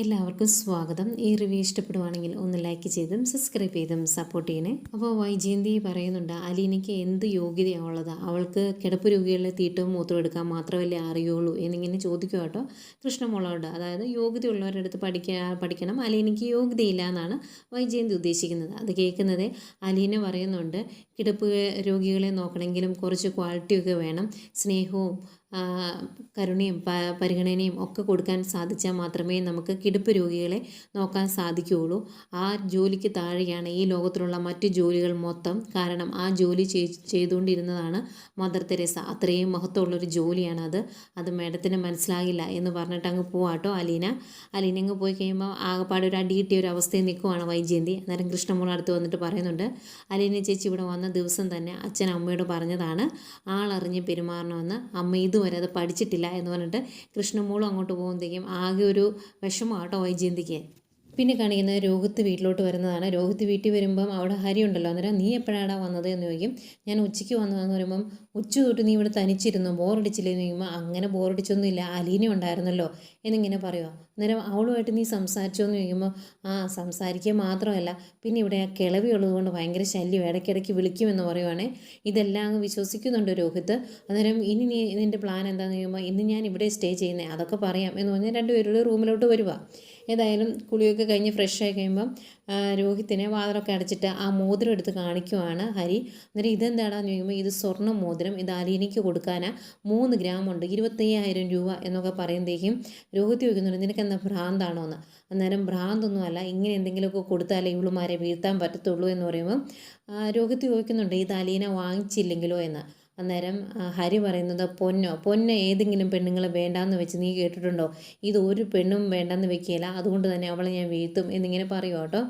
എല്ലാവർക്കും സ്വാഗതം. ഈ റിവ്യൂ ഇഷ്ടപ്പെടുവാണെങ്കിൽ ഒന്ന് ലൈക്ക് ചെയ്തും സബ്സ്ക്രൈബ് ചെയ്തും സപ്പോർട്ട് ചെയ്യണേ. അപ്പോൾ വൈജയന്തി പറയുന്നുണ്ട് അലീനയ്ക്ക് എന്ത് യോഗ്യതയാണ് യോഗ്യതയാണുള്ളത്? അവൾക്ക് കിടപ്പ് രോഗികളിലെ തീറ്റവും മൂത്രം എടുക്കാൻ മാത്രമല്ലേ അറിയുള്ളൂ എന്നിങ്ങനെ ചോദിക്കുക കേട്ടോ കൃഷ്ണമുള്ളവരുടെ അതായത് യോഗ്യതയുള്ളവരുടെ അടുത്ത് പഠിക്കാൻ പഠിക്കണം. അലീനയ്ക്ക് യോഗ്യതയില്ല എന്നാണ് വൈജയന്തി ഉദ്ദേശിക്കുന്നത്. അത് കേൾക്കുന്നത് അലീന പറയുന്നുണ്ട് കിടപ്പ് രോഗികളെ നോക്കണമെങ്കിലും കുറച്ച് ക്വാളിറ്റിയൊക്കെ വേണം. സ്നേഹവും കരുണയും പരിഗണനയും ഒക്കെ കൊടുക്കാൻ സാധിച്ചാൽ മാത്രമേ നമുക്ക് കിടപ്പ് രോഗികളെ നോക്കാൻ സാധിക്കുകയുള്ളൂ. ആ ജോലിക്ക് താഴെയാണ് ഈ ലോകത്തിലുള്ള മറ്റ് ജോലികൾ മൊത്തം. കാരണം ആ ജോലി ചെയ്തുകൊണ്ടിരുന്നതാണ് മദർ തെരേസ. അത്രയും മഹത്വമുള്ളൊരു ജോലിയാണ് അത്. മേഡത്തിന് മനസ്സിലാകില്ല എന്ന് പറഞ്ഞിട്ട് അങ്ങ് പോവാട്ടോ അലീന. അലീന അങ്ങ് പോയി കഴിയുമ്പോൾ ആകെപ്പാടെ ഒരു അടി കിട്ടിയ ഒരു അവസ്ഥയിൽ നിൽക്കുവാണ് വൈജയന്തി. അന്നേരം കൃഷ്ണമോൾ അടുത്ത് വന്നിട്ട് പറയുന്നുണ്ട് അലീന ചേച്ചി ഇവിടെ വന്ന ദിവസം തന്നെ അച്ഛൻ അമ്മയോട് പറഞ്ഞതാണ് ആളറിഞ്ഞ് പെരുമാറണമെന്ന്. അമ്മ ഇതുവരെ അത് പഠിച്ചിട്ടില്ല എന്ന് പറഞ്ഞിട്ട് കൃഷ്ണമൂളും അങ്ങോട്ട് പോകുമ്പോഴത്തേക്കും ആകെ ഒരു വിഷമം കേട്ടോ വൈജയന്തിക്ക്. പിന്നെ കാണിക്കുന്നത് രോഹിത്ത് വീട്ടിലോട്ട് വരുന്നതാണ്. രോഹിത്ത് വീട്ടിൽ വരുമ്പം അവിടെ ഹരി ഉണ്ടല്ലോ. അന്നേരം നീ എപ്പോഴാടാ വന്നത് എന്ന് ചോദിക്കും. ഞാൻ ഉച്ചയ്ക്ക് വന്നതെന്ന് പറയുമ്പം ഉച്ച തൊട്ട് നീ ഇവിടെ തനിച്ചിരുന്നു. ബോറടിച്ചില്ലെന്ന് ചോദിക്കുമ്പോൾ അങ്ങനെ ബോറടിച്ചൊന്നുമില്ല. അലീന ഉണ്ടായിരുന്നല്ലോ എന്നിങ്ങനെ പറയുമോ അന്നേരം അവളുമായിട്ട് നീ സംസാരിച്ചോ എന്ന് ചോദിക്കുമ്പോൾ ആ സംസാരിക്കുക മാത്രമല്ല. പിന്നെ ഇവിടെ ആ കിളവി ഉള്ളതുകൊണ്ട് ഭയങ്കര ശല്യം. ഇടയ്ക്കിടയ്ക്ക് വിളിക്കുമെന്ന് പറയുവാണേ. ഇതെല്ലാം അങ്ങ് വിശ്വസിക്കുന്നുണ്ട് രോഹിത്ത് അന്നേരം ഇനി നീ ഇതിന്റെ പ്ലാൻ എന്താണെന്ന് ചോദിക്കുമ്പോൾ ഇന്ന് ഞാൻ ഇവിടെ സ്റ്റേ ചെയ്യുന്നത് അതൊക്കെ പറയാം എന്ന് പറഞ്ഞാൽ രണ്ടുപേരുടെ റൂമിലോട്ട് വരുക ഏതായാലും കുളിയൊക്കെ കഴിഞ്ഞ് ഫ്രഷ് ആയി കഴിയുമ്പം രോഹിത്തിനെ വാതിലൊക്കെ അടച്ചിട്ട് ആ മോതിരം എടുത്ത് കാണിക്കുവാണ് ഹരി. അന്നേരം ഇതെന്താണെന്ന് ചോദിക്കുമ്പോൾ ഇത് സ്വർണ മോതിരം ഇത് അലീനയ്ക്ക് കൊടുക്കാനാ. മൂന്ന് ഗ്രാം ഉണ്ട് ഇരുപത്തയ്യായിരം രൂപ എന്നൊക്കെ പറയുമ്പോഴേക്കും രോഹിത്ത് ചോദിക്കുന്നുണ്ട് നിനക്ക് എന്താ ഭ്രാന്താണോ എന്ന്. അന്നേരം ഭ്രാന്തൊന്നുമല്ല ഇങ്ങനെ എന്തെങ്കിലുമൊക്കെ കൊടുത്താലേ ഇവളുമാരെ വീഴ്ത്താൻ പറ്റത്തുള്ളൂ എന്ന് പറയുമ്പോൾ രോഹിത്ത് ചോദിക്കുന്നുണ്ട് ഇത് അലീന വാങ്ങിച്ചില്ലെങ്കിലോ എന്ന്. അന്നേരം ഹരി പറയുന്നത് പൊന്നോ പൊന്ന് ഏതെങ്കിലും പെണ്ണുങ്ങളെ വേണ്ടാന്ന് വെച്ച് നീ കേട്ടിട്ടുണ്ടോ? ഇത് ഒരു പെണ്ണും വേണ്ടാന്ന് വെക്കുകയില്ല. അതുകൊണ്ട് തന്നെ അവളെ ഞാൻ വീഴ്ത്തും എന്നിങ്ങനെ പറയുക കേട്ടോ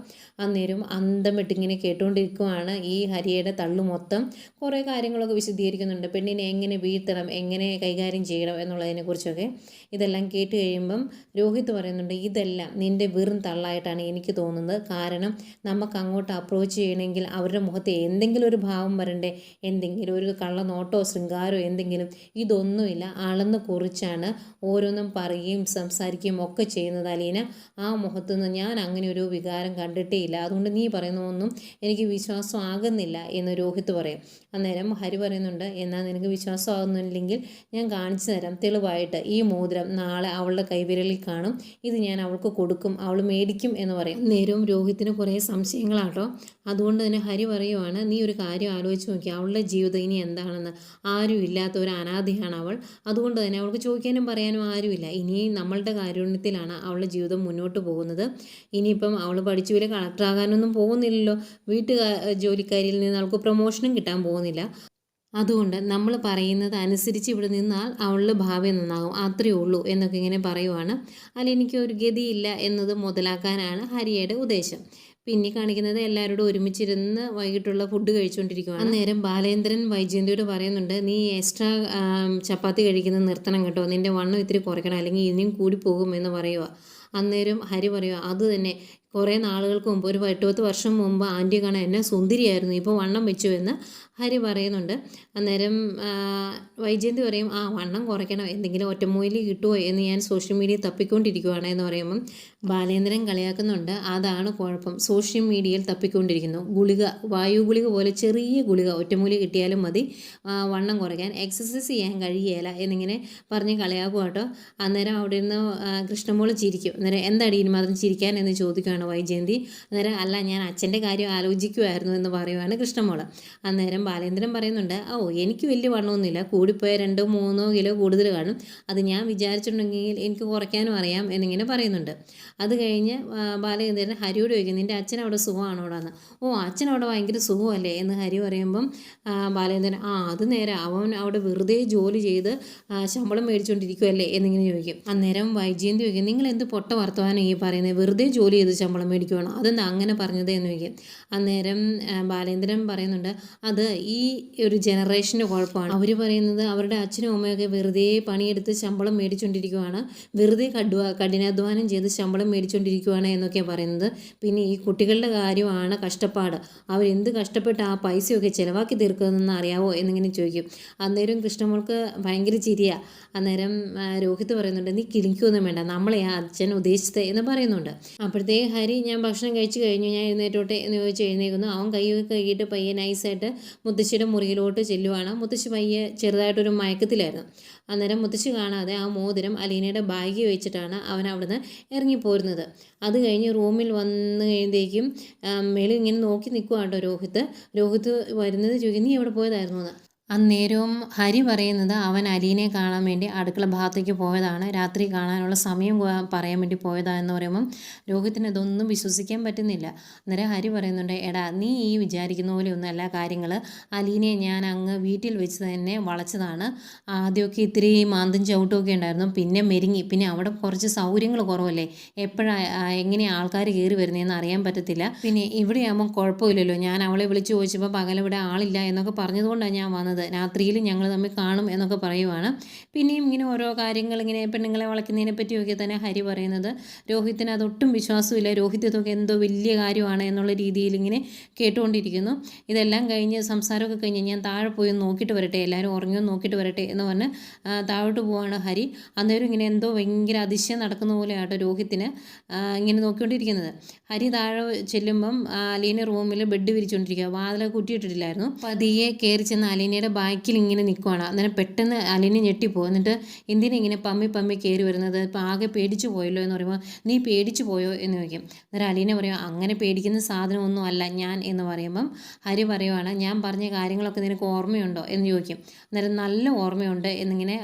അന്നേരം അന്തം വിട്ടിങ്ങനെ കേട്ടുകൊണ്ടിരിക്കുവാണ് ഈ ഹരിയുടെ തള്ളു മൊത്തം. കുറേ കാര്യങ്ങളൊക്കെ വിശദീകരിക്കുന്നുണ്ട്. പെണ്ണിനെ എങ്ങനെ വീഴ്ത്തണം? എങ്ങനെ കൈകാര്യം ചെയ്യണം? എന്നുള്ളതിനെക്കുറിച്ചൊക്കെ ഇതെല്ലാം കേട്ട് കഴിയുമ്പം രോഹിത് പറയുന്നുണ്ട് ഇതെല്ലാം നിന്റെ വെറും തള്ളായിട്ടാണ് എനിക്ക് തോന്നുന്നത്. കാരണം നമുക്ക് അങ്ങോട്ട് അപ്രോച്ച് ചെയ്യണമെങ്കിൽ അവരുടെ മുഖത്ത് എന്തെങ്കിലും ഒരു ഭാവം വരണ്ടേ? എന്തെങ്കിലും ഒരു കള്ള നോട്ടോ ശൃംഗാരോ എന്തെങ്കിലും ഇതൊന്നുമില്ല. അളന്ന് കുറിച്ചാണ് ഓരോന്നും പറയുകയും സംസാരിക്കുകയും ഒക്കെ ചെയ്യുന്നത് അലീന. ആ മുഖത്തു നിന്ന് ഞാൻ അങ്ങനെ ഒരു വികാരം കണ്ടിട്ടേ ഇല്ല അതുകൊണ്ട് നീ പറയുന്നതൊന്നും എനിക്ക് വിശ്വാസം ആകുന്നില്ല എന്ന് രോഹിത് പറയും. അന്നേരം ഹരി പറയുന്നുണ്ട് എന്നാൽ നിനക്ക് വിശ്വാസം ആകുന്നില്ലെങ്കിൽ ഞാൻ കാണിച്ചു തരാം തെളിവായിട്ട്. ഈ മോതിരം നാളെ അവളുടെ കൈവിരലിൽ കാണും. ഇത് ഞാൻ അവൾക്ക് കൊടുക്കും. അവൾ മേടിക്കും എന്ന് പറയും. നേരവും രോഹിത്തിന് കുറേ സംശയങ്ങളാട്ടോ. അതുകൊണ്ട് തന്നെ ഹരി പറയുവാണ് നീ ഒരു കാര്യം ആലോചിച്ച് നോക്കി. അവളുടെ ജീവിതം ഇനി എന്താണെന്ന് ആരും ഇല്ലാത്ത ഒരു അനാഥയാണ് അവൾ. അതുകൊണ്ട് തന്നെ അവൾക്ക് ചോദിക്കാനും പറയാനും ആരുമില്ല. ഇനി നമ്മളുടെ കാരുണ്യത്തിലാണ് അവളുടെ ജീവിതം മുന്നോട്ട് പോകുന്നത്. ഇനിയിപ്പം അവൾ പഠിച്ചു വലിയ കളക്ടറാകാനൊന്നും പോകുന്നില്ലല്ലോ. വീട്ടുകാ ജോലിക്കാരിയിൽ നിന്ന് അവൾക്ക് പ്രൊമോഷനും കിട്ടാൻ പോകുന്നില്ല. അതുകൊണ്ട് നമ്മൾ പറയുന്നത് അനുസരിച്ച് ഇവിടെ നിന്നാൽ അവളുടെ ഭാവി നന്നാകും. അത്രയേ ഉള്ളൂ എന്നൊക്കെ ഇങ്ങനെ പറയുവാണ്. അല്ല എനിക്ക് ഒരു ഗതിയില്ല എന്നത് മുതലാക്കാനാണ് ഹരിയുടെ ഉദ്ദേശം. പിന്നെ കാണിക്കുന്നത് എല്ലാവരോടും ഒരുമിച്ചിരുന്ന് വൈകിട്ടുള്ള ഫുഡ് കഴിച്ചുകൊണ്ടിരിക്കുകയാണ് അന്നേരം ബാലേന്ദ്രൻ വൈജയന്തിയോട് പറയുന്നുണ്ട് നീ എക്സ്ട്രാ ചപ്പാത്തി കഴിക്കുന്നത് നിർത്തണം കേട്ടോ. നിന്റെ വണ്ണം ഇത്തിരി കുറയ്ക്കണം. അല്ലെങ്കിൽ ഇനിയും കൂടി പോകുമെന്ന് പറയുക അന്നേരം ഹരി പറയുക അത് തന്നെ. കുറേ നാളുകൾക്ക് മുമ്പ് ഒരു എട്ടുപത്ത് വർഷം മുമ്പ് ആന്റി കാണാൻ എന്നെ സുന്ദരിയായിരുന്നു. ഇപ്പോൾ വണ്ണം വെച്ചു എന്ന് ഹരി പറയുന്നുണ്ട്. അന്നേരം വൈജയന്തി പറയും ആ വണ്ണം കുറയ്ക്കണം. എന്തെങ്കിലും ഒറ്റമൂലി കിട്ടുമോ എന്ന് ഞാൻ സോഷ്യൽ മീഡിയ തപ്പിക്കൊണ്ടിരിക്കുവാണ് എന്ന് പറയുമ്പം ബാലേന്ദ്രൻ കളിയാക്കുന്നുണ്ട്. അതാണ് കുഴപ്പം. സോഷ്യൽ മീഡിയയിൽ തപ്പിക്കൊണ്ടിരിക്കുന്നു. ഗുളിക വായു ഗുളിക പോലെ ചെറിയ ഗുളിക ഒറ്റമൂലി കിട്ടിയാലും മതി. വണ്ണം കുറയ്ക്കാൻ. എക്സസൈസ് ചെയ്യാൻ കഴിയേല എന്നിങ്ങനെ പറഞ്ഞ് കളിയാക്കും കേട്ടോ അന്നേരം അവിടെ നിന്ന് ആ, കൃഷ്ണമോൾ ചിരിക്കും. അന്നേരം എന്താടി ഇനി മാത്രം ചിരിക്കാൻ? എന്ന് ചോദിക്കുകയാണ് വൈജയന്തി അന്നേരം അല്ല ഞാൻ അച്ഛന്റെ കാര്യം ആലോചിക്കുമായിരുന്നു എന്ന് പറയുവാണ് കൃഷ്ണമോൾ. അന്നേരം ബാലേന്ദ്രൻ പറയുന്നുണ്ട് ഓ എനിക്ക് വലിയ വണ്ണമൊന്നുമില്ല കൂടിപ്പോയ രണ്ടോ മൂന്നോ കിലോ കൂടുതൽ കാണും. അത് ഞാൻ വിചാരിച്ചിട്ടുണ്ടെങ്കിൽ എനിക്ക് കുറയ്ക്കാനും അറിയാം എന്നിങ്ങനെ പറയുന്നുണ്ട്. അത് കഴിഞ്ഞ് ബാലചന്ദ്രൻ ഹരിയോട് ചോദിക്കും നിന്റെ അച്ഛൻ അവിടെ സുഖമാണോ അവിടെ ഓ അച്ഛൻ അവിടെ ഭയങ്കര സുഖമല്ലേ? എന്ന് ഹരി പറയുമ്പം ബാലചന്ദ്രൻ ആ അത് നേരെ അവൻ അവിടെ വെറുതെ ജോലി ചെയ്ത് ശമ്പളം മേടിച്ചുകൊണ്ടിരിക്കുമല്ലേ എന്നിങ്ങനെ ചോദിക്കും. അന്നേരം വൈജയന്തി ചോദിക്കും നിങ്ങൾ എന്ത് പൊട്ട വർത്തമാനം ഈ പറയുന്നത് വെറുതെ ജോലി ചെയ്ത് ശമ്പളം മേടിക്കുവാണ്? അതെന്താ അങ്ങനെ പറഞ്ഞത് എന്ന് ചോദിക്കും. അന്നേരം ബാലേന്ദ്രൻ പറയുന്നുണ്ട് അത് ഈ ഒരു ജനറേഷന്റെ കുഴപ്പമാണ്. അവർ പറയുന്നത് അവരുടെ അച്ഛനും അമ്മയൊക്കെ വെറുതെ പണിയെടുത്ത് ശമ്പളം മേടിച്ചുകൊണ്ടിരിക്കുവാണ് വെറുതെ കടുവ കഠിനാധ്വാനം ചെയ്ത് ശമ്പളം മേടിച്ചുകൊണ്ടിരിക്കുവാണ് എന്നൊക്കെ പറയുന്നത്. പിന്നെ ഈ കുട്ടികളുടെ കാര്യമാണ് കഷ്ടപ്പാട്. അവരെന്ത് കഷ്ടപ്പെട്ട് ആ പൈസയൊക്കെ ചിലവാക്കി തീർക്കുന്നതെന്ന് അറിയാവോ എന്നിങ്ങനെ ചോദിക്കും. അന്നേരം കൃഷ്ണമോൾക്ക് ഭയങ്കര ചിരിയാ. അന്നേരം രോഹിത് പറയുന്നുണ്ട് നീ കിളിക്കൊന്നും വേണ്ട. നമ്മളെ അച്ഛൻ ഉദ്ദേശിച്ചത് എന്ന് പറയുന്നുണ്ട്. അപ്പോഴത്തേ ഹരി ഞാൻ ഭക്ഷണം കഴിച്ചു കഴിഞ്ഞു ഞാൻ എഴുന്നേറ്റോട്ടെ എന്ന് ചോദിച്ച് എഴുന്നേക്കുന്നു അവൻ കൈയൊക്കെ കഴുകിയിട്ട് പയ്യെ നൈസായിട്ട് മുത്തശ്ശിയുടെ മുറിയിലോട്ട് ചെല്ലുവാണ്. മുത്തശ്ശി പയ്യെ ചെറുതായിട്ടൊരു മയക്കത്തിലായിരുന്നു. അന്നേരം മുത്തശ്ശി കാണാതെ ആ മോതിരം അലീനയുടെ ബാഗിൽ വെച്ചിട്ടാണ് അവൻ അവിടുന്ന് ഇറങ്ങിപ്പോരുന്നത്. അത് കഴിഞ്ഞ് റൂമിൽ വന്ന് കഴിയുമ്പോഴേക്കും മേളിൽ ഇങ്ങനെ നോക്കി നിൽക്കുക കേട്ടോ രോഹിത് രോഹിത് വരുന്നത് ചോദിക്കും നീ എവിടെ പോയതായിരുന്നു? എന്ന് അന്നേരവും ഹരി പറയുന്നത് അവൻ അലീനെ കാണാൻ വേണ്ടി അടുക്കള ഭാഗത്തേക്ക് പോയതാണ്. രാത്രി കാണാനുള്ള സമയം പറയാൻ വേണ്ടി പോയതാണെന്ന് പറയുമ്പം രോഹിത്തിന് ഇതൊന്നും വിശ്വസിക്കാൻ പറ്റുന്നില്ല. അന്നേരം ഹരി പറയുന്നുണ്ട് എടാ നീ ഈ വിചാരിക്കുന്ന പോലെ അല്ല. കാര്യങ്ങൾ അലീനെ ഞാൻ അങ്ങ് വീട്ടിൽ വെച്ച് തന്നെ വളച്ചതാണ്. ആദ്യമൊക്കെ ഇത്തിരി മാന്തും ചവിട്ടുമൊക്കെ ഉണ്ടായിരുന്നു. പിന്നെ മെരുങ്ങി. പിന്നെ അവിടെ കുറച്ച് സൗകര്യങ്ങൾ കുറവല്ലേ? എപ്പോഴാണ് എങ്ങനെയാണ് ആൾക്കാർ കയറി വരുന്നതെന്ന് അറിയാൻ പറ്റത്തില്ല. പിന്നെ ഇവിടെയാകുമ്പോൾ കുഴപ്പമില്ലല്ലോ. ഞാൻ അവളെ വിളിച്ച് ചോദിച്ചപ്പോൾ പകലിവിടെ ആളില്ല എന്നൊക്കെ പറഞ്ഞതുകൊണ്ടാണ് ഞാൻ വന്നത്. രാത്രിയിൽ ഞങ്ങൾ തമ്മിൽ കാണും എന്നൊക്കെ പറയുവാണ്. പിന്നെയും ഇങ്ങനെ ഓരോ കാര്യങ്ങൾ ഇങ്ങനെ പെണ്ണുങ്ങളെ വളയ്ക്കുന്നതിനെ പറ്റിയൊക്കെ തന്നെ ഹരി പറയുന്നത്. രോഹിത്തിന് അതൊട്ടും വിശ്വാസമില്ല. രോഹിത് ഇതൊക്കെ എന്തോ വലിയ കാര്യമാണ് എന്നുള്ള രീതിയിൽ ഇങ്ങനെ കേട്ടുകൊണ്ടിരിക്കുന്നു. ഇതെല്ലാം കഴിഞ്ഞ് സംസാരമൊക്കെ കഴിഞ്ഞ് ഞാൻ താഴെ പോയി നോക്കിയിട്ട് വരട്ടെ. എല്ലാവരും ഉറങ്ങിയോ നോക്കിയിട്ട് വരട്ടെ എന്ന് പറഞ്ഞ് താഴോട്ട് പോവാണ് ഹരി. അന്നേരം ഇങ്ങനെ എന്തോ ഭയങ്കര അതിശയം നടക്കുന്ന പോലെയാട്ടോ രോഹിത്തിന് ഇങ്ങനെ നോക്കിക്കൊണ്ടിരിക്കുന്നത്. ഹരി താഴെ ചെല്ലുമ്പം അലീന റൂമിൽ ബെഡ് വിരിച്ചുകൊണ്ടിരിക്കുക വാതിലൊക്കെ കുറ്റിയിട്ടിട്ടില്ലായിരുന്നു. പതിയെ കയറി ചെന്ന് അലീനയുടെ ബാക്കിൽ ഇങ്ങനെ നിൽക്കുവാണ് അന്നേരം പെട്ടെന്ന് അലിനെ ഞെട്ടിപ്പോകും എന്നിട്ട് എന്തിനാ ഇങ്ങനെ പമ്മി പമ്മി കയറി വരുന്നത്? ഇപ്പം ആകെ പേടിച്ചു പോയല്ലോ എന്ന് പറയുമ്പോൾ നീ പേടിച്ചു പോയോ? എന്ന് ചോദിക്കും. അന്നേരം അലീന പറയും അങ്ങനെ പേടിക്കുന്ന സാധനമൊന്നും അല്ല ഞാൻ എന്ന് പറയുമ്പം ഹരി പറയുവാണ് ഞാൻ പറഞ്ഞ കാര്യങ്ങളൊക്കെ നിനക്ക് ഓർമ്മയുണ്ടോ? എന്ന് ചോദിക്കും. അന്നേരം നല്ല ഓർമ്മയുണ്ട് എന്നിങ്ങനെ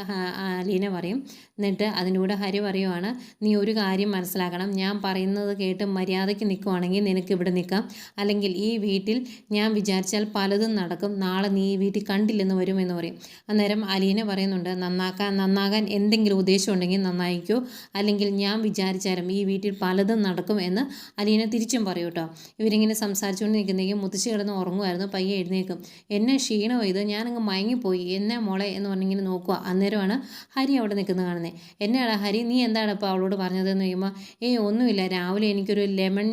അലീനെ പറയും. എന്നിട്ട് അതിന്റെ കൂടെ ഹരി പറയുവാണ് നീ ഒരു കാര്യം മനസ്സിലാക്കണം. ഞാൻ പറയുന്നത് കേട്ട് മര്യാദയ്ക്ക് നിൽക്കുവാണെങ്കിൽ നിനക്ക് ഇവിടെ നിൽക്കാം. അല്ലെങ്കിൽ ഈ വീട്ടിൽ ഞാൻ വിചാരിച്ചാൽ പലതും നടക്കും. നാളെ നീ ഈ വീട്ടിൽ കണ്ടില്ലെന്ന് എന്ന് പറയും. അന്നേരം അലീന പറയുന്നുണ്ട് നന്നാക്കാൻ നന്നാകാൻ എന്തെങ്കിലും ഉദ്ദേശം ഉണ്ടെങ്കിൽ നന്നായിക്കോ. അല്ലെങ്കിൽ ഞാൻ വിചാരിച്ചാലും ഈ വീട്ടിൽ പലതും നടക്കും എന്ന് അലീന തിരിച്ചും പറയും കേട്ടോ. ഇവരിങ്ങനെ സംസാരിച്ചുകൊണ്ട് നിൽക്കുന്നെങ്കിൽ മുത്തശ്ശി കിടന്ന് ഉറങ്ങുമായിരുന്നു പയ്യെ എഴുന്നേക്കും എന്നെ ക്ഷീണം ഇത്? ഞാനങ്ങ് മയങ്ങിപ്പോയി. എന്നെ മോളെ? എന്ന് പറഞ്ഞിങ്ങനെ നോക്കുക. അന്നേരമാണ് ഹരി അവിടെ നിൽക്കുന്നത് കാണുന്നത്. എന്നാടാ ഹരി നീ എന്താണ് ഇപ്പോൾ അവളോട് പറഞ്ഞതെന്ന് ചോദിക്കുമ്പോൾ ഏയ് ഒന്നുമില്ല. രാവിലെ എനിക്കൊരു ലെമൺ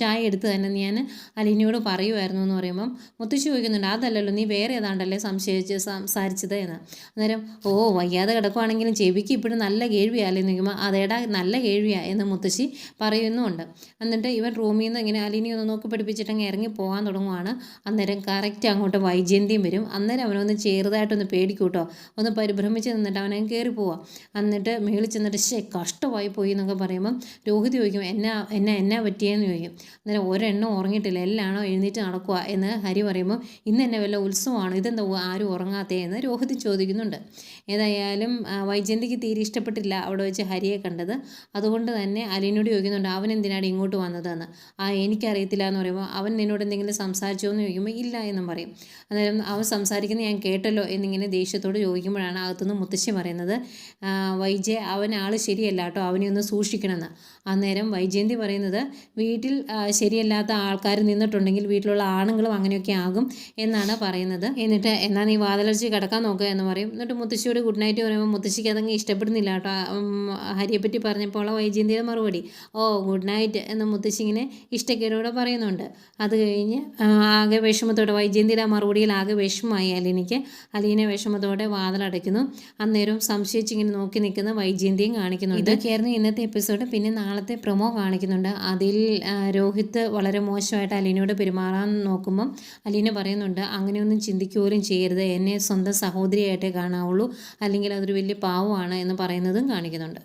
ചായ എടുത്ത് തന്നെ ഞാൻ അലീനയോട് പറയുമായിരുന്നു എന്ന് പറയുമ്പം മുത്തശ്ശി ചോദിക്കുന്നുണ്ട് അതല്ലല്ലോ നീ വേറെ ഏതാണ്ടല്ലേ സംശയിച്ച് സംസാരിച്ചത് എന്ന്. അന്നേരം ഓ വയ്യാതെ കിടക്കുവാണെങ്കിലും ചെവിക്ക് ഇപ്പോഴും നല്ല കേൾവിയല്ലേ എന്ന് ചോദിക്കുമ്പോൾ അതേടാ നല്ല കേൾവിയാ എന്ന് മുത്തശ്ശി പറയുന്നുമുണ്ട്. എന്നിട്ട് ഇവൻ റൂമിൽ നിന്ന് ഇങ്ങനെ അലീനെ ഒന്ന് നോക്കി പഠിപ്പിച്ചിട്ട് അങ്ങ് ഇറങ്ങി പോകാൻ തുടങ്ങുവാണ്. അന്നേരം കറക്റ്റ് അങ്ങോട്ട് വൈജയന്തിയും വരും. അന്നേരം അവനൊന്ന് ചെറുതായിട്ടൊന്ന് പേടിക്കൂട്ടോ. ഒന്ന് പരിഭ്രമിച്ച് നിന്നിട്ട് അവനെ കയറി പോവാം. എന്നിട്ട് മേളിൽ ചെന്നിട്ട് ശേ കഷ്ടമായി പോയി എന്നൊക്കെ പറയുമ്പം രോഹിത് ചോദിക്കും എന്നാ എന്നാ എന്നാ പറ്റിയെന്ന്? ചോദിക്കും. അന്നേരം ഒരെണ്ണം ഉറങ്ങിയിട്ടില്ല എല്ലാണോ എഴുന്നേറ്റ് നടക്കുക എന്ന് ഹരി പറയുമ്പോൾ ഇന്ന് എന്നെ വല്ല ഉത്സവമാണ്? ഇതെന്താ ആരും ഉറങ്ങാത്തേ എന്ന് രോഹിത് ചോദിക്കുന്നുണ്ട്. ഏതായാലും വൈജയന്തിക്ക് തീരെ ഇഷ്ടപ്പെട്ടില്ല അവിടെ വെച്ച് ഹരിയെ കണ്ടത്. അതുകൊണ്ട് തന്നെ അലീനോട് ചോദിക്കുന്നുണ്ട് അവൻ എന്തിനാണ് ഇങ്ങോട്ട് വന്നതെന്ന്? ആ എനിക്കറിയത്തില്ല എന്ന് പറയുമ്പോൾ അവൻ നിന്നോട് എന്തെങ്കിലും സംസാരിച്ചോ എന്ന് ചോദിക്കുമ്പോൾ ഇല്ല എന്നും പറയും. അന്നേരം അവൻ സംസാരിക്കുന്നത് ഞാൻ കേട്ടല്ലോ എന്നിങ്ങനെ ദേഷ്യത്തോട് ചോദിക്കുമ്പോഴാണ് അകത്തുനിന്ന് മുത്തശ്ശി പറയുന്നത് വൈജയ അവൻ ആൾ ശരിയല്ല കേട്ടോ അവനെ ഒന്ന് സൂക്ഷിക്കണമെന്ന്. അന്നേരം വൈജയന്തി പറയുന്നത് വീട്ടിൽ ശരിയല്ലാത്ത ആൾക്കാർ നിന്നിട്ടുണ്ടെങ്കിൽ വീട്ടിലുള്ള ആണുങ്ങളും അങ്ങനെയൊക്കെ ആകും എന്നാണ് പറയുന്നത്. എന്നിട്ട് എന്നാൽ നീ വാതിലടിച്ച് കിടക്കാൻ നോക്കുക എന്ന് പറയും. എന്നിട്ട് മുത്തശ്ശിയോട് ഗുഡ് നൈറ്റ് പറയുമ്പോൾ മുത്തശ്ശിക്ക് അതങ്ങ് ഇഷ്ടപ്പെടുന്നില്ല കേട്ടോ. ഹരിയെപ്പറ്റി പറഞ്ഞപ്പോൾ വൈജയന്തിയുടെ മറുപടി ഓ ഗുഡ് നൈറ്റ് എന്ന് മുത്തശ്ശി ഇങ്ങനെ ഇഷ്ടക്കേടോടെ പറയുന്നുണ്ട്. അത് കഴിഞ്ഞ് ആകെ വിഷമത്തോടെ വൈജയന്തിയുടെ മറുപടിയിൽ ആകെ വിഷമമായി അലീനയ്ക്ക്. അലീനെ വിഷമത്തോടെ വാതിലടയ്ക്കുന്നു അന്നേരം സംശയിച്ചിങ്ങനെ നോക്കി നിൽക്കുന്ന വൈജയന്തിയും കാണിക്കുന്നുണ്ട്. ഇതൊക്കെയായിരുന്നു ഇന്നത്തെ എപ്പിസോഡ് പിന്നെ നാളത്തെ പ്രൊമോ കാണിക്കുന്നുണ്ട്. അതിൽ രോഹിത് വളരെ മോശമായിട്ട് അലീനയോട് പെരുമാറാൻ നോക്കുമ്പം അലീന പറയുന്നുണ്ട് അങ്ങനെയൊന്നും ചിന്തിക്കുകയും ചെയ്യരുത്. എന്നെ സ്വന്തം സഹോദരിയായിട്ടേ കാണാവുള്ളൂ. അല്ലെങ്കിൽ അതൊരു വലിയ പാവമാണ് എന്ന് പറയുന്നതും കാണിക്കുന്നുണ്ട്.